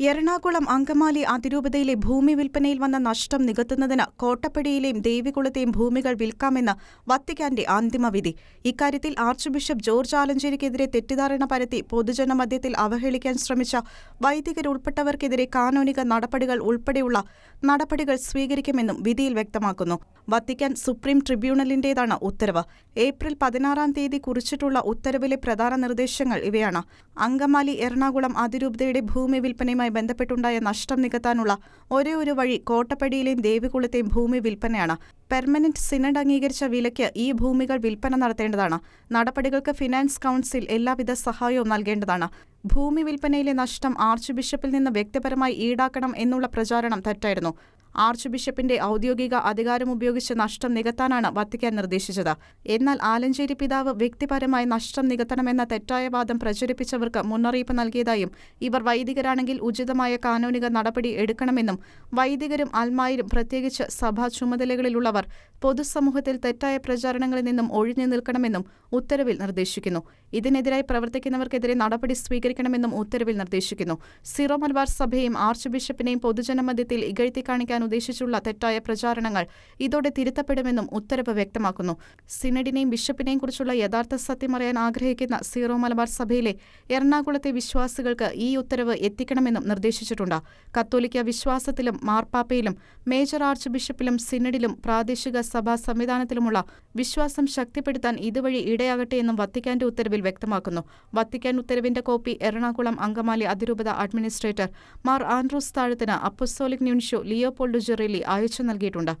എറണാകുളം അങ്കമാലി അതിരൂപതയിലെ ഭൂമി വിൽപ്പനയിൽ വന്ന നഷ്ടം നികത്തുന്നതിന് കോട്ടപ്പടിയിലെയും ദേവികുളത്തെയും ഭൂമികൾ വിൽക്കാമെന്ന് വത്തിക്കാന്റെ അന്തിമവിധി. ഇക്കാര്യത്തിൽ ആർച്ച് ബിഷപ്പ് ജോർജ് ആലഞ്ചേരിക്കെതിരെ തെറ്റിദ്ധാരണ പരത്തി പൊതുജനമധ്യത്തിൽ അവഹേളിക്കാൻ ശ്രമിച്ച വൈദികരുൾപ്പെട്ടവർക്കെതിരെ കാനോനിക നടപടികൾ ഉൾപ്പെടെയുള്ള നടപടികൾ സ്വീകരിക്കുമെന്നും വിധിയിൽ വ്യക്തമാക്കുന്നു. വത്തിക്കാൻ സുപ്രീം ട്രിബ്യൂണലിന്റേതാണ് ഉത്തരവ്. ഏപ്രിൽ പതിനാറാം തീയതി കുറിച്ചിട്ടുള്ള ഉത്തരവിലെ പ്രധാന നിർദ്ദേശങ്ങൾ ഇവയാണ്. അങ്കമാലി എറണാകുളം അതിരൂപതയുടെ ഭൂമി വിൽപ്പനയുമായി ബന്ധപ്പെട്ടുണ്ടായ നഷ്ടം നികത്താനുള്ള ഒരേ ഒരു വഴി കോട്ടപ്പടിയിലെയും ദേവികുളത്തെയും ഭൂമി വിൽപ്പനയാണ്. പെർമനന്റ് സിനഡ് അംഗീകരിച്ച വിലയ്ക്ക് ഈ ഭൂമികൾ വിൽപ്പന നടത്തേണ്ടതാണ്. നടപടികൾക്ക് ഫിനാൻസ് കൗൺസിൽ എല്ലാവിധ സഹായവും നൽകേണ്ടതാണ്. ഭൂമി വിൽപ്പനയിലെ നഷ്ടം ആർച്ച് ബിഷപ്പിൽ നിന്ന് വ്യക്തിപരമായി ഈടാക്കണം എന്നുള്ള പ്രചാരണം തെറ്റായിരുന്നു. ആർച്ച് ബിഷപ്പിന്റെ ഔദ്യോഗിക അധികാരം ഉപയോഗിച്ച് നഷ്ടം നികത്താനാണ് വത്തിക്കാൻ നിർദ്ദേശിച്ചത്. എന്നാൽ ആലഞ്ചേരി പിതാവ് വ്യക്തിപരമായി നഷ്ടം നികത്തണമെന്ന തെറ്റായ വാദം പ്രചരിപ്പിച്ചവർക്ക് മുന്നറിയിപ്പ് നൽകിയതായും ഇവർ വൈദികരാണെങ്കിൽ ഉചിതമായ കാനൂനിക നടപടി എടുക്കണമെന്നും വൈദികരും അൽമായരും പ്രത്യേകിച്ച് സഭാ ചുമതലകളിലുള്ളവർ പൊതുസമൂഹത്തിൽ തെറ്റായ പ്രചാരണങ്ങളിൽ നിന്നും ഒഴിഞ്ഞു നിൽക്കണമെന്നും ഉത്തരവിൽ നിർദ്ദേശിക്കുന്നു. ഇതിനെതിരായി പ്രവർത്തിക്കുന്നവർക്കെതിരെ നടപടി സ്വീകരിക്കണമെന്നും ഉത്തരവിൽ നിർദ്ദേശിക്കുന്നു. സിറോ മലബാർ സഭയും ആർച്ച് ബിഷപ്പിനെയും പൊതുജനമധ്യത്തിൽ ഇകഴ്ത്തി കാണിക്കാൻ ഉദ്ദേശിച്ചുള്ള തെറ്റായ പ്രചാരണങ്ങൾ ഇതോടെ തിരുത്തപ്പെടുമെന്നും ഉത്തരവ് വ്യക്തമാക്കുന്നു. സിനഡിനെയും ബിഷപ്പിനെയും കുറിച്ചുള്ള യഥാർത്ഥ സത്യം അറിയാൻ ആഗ്രഹിക്കുന്ന സീറോ മലബാർ സഭയിലെ എറണാകുളത്തെ വിശ്വാസികൾക്ക് ഈ ഉത്തരവ് എത്തിക്കണമെന്നും നിർദ്ദേശിച്ചിട്ടുണ്ട്. കത്തോലിക്ക വിശ്വാസത്തിലും മാർപ്പാപ്പയിലും മേജർ ആർച്ച് ബിഷപ്പിലും സിനഡിലും പ്രാദേശിക സഭാ സംവിധാനത്തിലുമുള്ള വിശ്വാസം ശക്തിപ്പെടുത്താൻ ഇതുവഴി ഇടയാകട്ടെ എന്നും വത്തിക്കാന്റെ ഉത്തരവിൽ വ്യക്തമാക്കുന്നു. വത്തിക്കാൻ ഉത്തരവിന്റെ കോപ്പി എറണാകുളം അങ്കമാലി അതിരൂപത അഡ്മിനിസ്ട്രേറ്റർ മാർ ആൻഡ്രൂസ് താഴത്തിന് അപ്പസ്തോലിക് ന്യൂൻഷ്യോ ലിയോപോൾഡ് ജെറേലി അയച്ചു നൽകിയിട്ടുണ്ട്